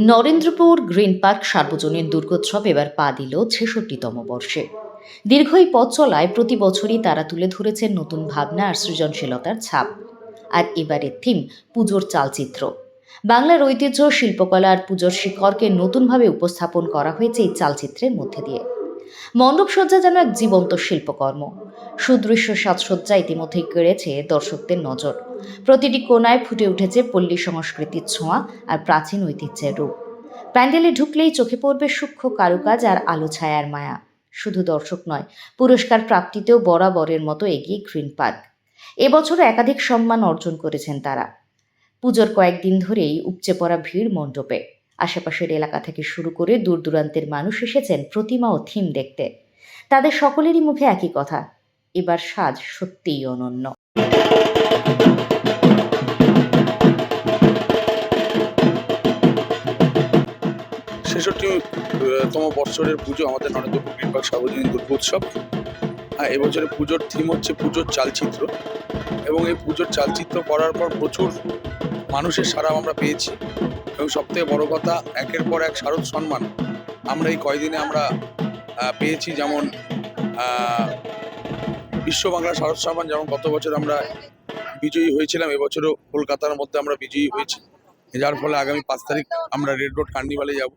Narendrapur green park সার্বজনীন দুর্গোৎসব এবার পা দিল ছেষট্টিতম বর্ষে। দীর্ঘ এই পথ চলায় প্রতি বছরই তারা তুলে ধরেছেন নতুন ভাবনা আর সৃজনশীলতার ছাপ। আর এবারের থিম পুজোর চালচিত্র। বাংলার ঐতিহ্য, শিল্পকলা আর পুজোর শিখরকে নতুনভাবে উপস্থাপন করা হয়েছে এই চালচিত্রের মধ্যে দিয়ে। মণ্ডপসজ্জা যেন এক জীবন্ত শিল্পকর্ম। সুদৃশ্য সাজসজ্জা ইতিমধ্যেই কেড়েছে দর্শকদের নজর। প্রতিটি কোনায় ফুটে উঠেছে পল্লী সংস্কৃতির ছোঁয়া আর প্রাচীন ঐতিহ্যের রূপ। প্যান্ডেলে ঢুকলেই চোখে পড়বে সূক্ষ্ম কারুকাজ আর আলো ছায়ার মায়া। শুধু দর্শক নয়, পুরস্কার প্রাপ্তিতেও বরাবরের মতো এগিয়ে গ্রিন পার্ক। এবছরও একাধিক সম্মান অর্জন করেছেন তারা। পুজোর কয়েকদিন ধরেই উপচে পড়া ভিড় মণ্ডপে। আশেপাশের এলাকা থেকে শুরু করে দূর দূরান্তের মানুষ এসেছেন প্রতিমা ও থিম দেখতে। তাদের সকলেরই মুখে একই কথা, এবার সাজ সত্যিই অনন্য। ছেষট্টিতম বৎসরের পুজো আমাদের নরেন্দ্রপুর কৃপক সার্বজনীন দুর্গোৎসব আর এবছরের পুজোর থিম হচ্ছে পুজোর চালচিত্র। এবং এই পুজোর চালচিত্র করার পর প্রচুর মানুষের সাড়া আমরা পেয়েছি। এবং সবথেকে বড় কথা, একের পর এক শারদ সম্মান আমরা এই কয়দিনে আমরা পেয়েছি যেমন বিশ্ব বাংলা শারদ সম্মান যেমন গত বছর আমরা বিজয়ী হয়েছিলাম, এবছরও কলকাতার মধ্যে আমরা বিজয়ী হয়েছি। যার ফলে আগামী পাঁচ তারিখ আমরা রেড রোড কার্নিভালে যাব।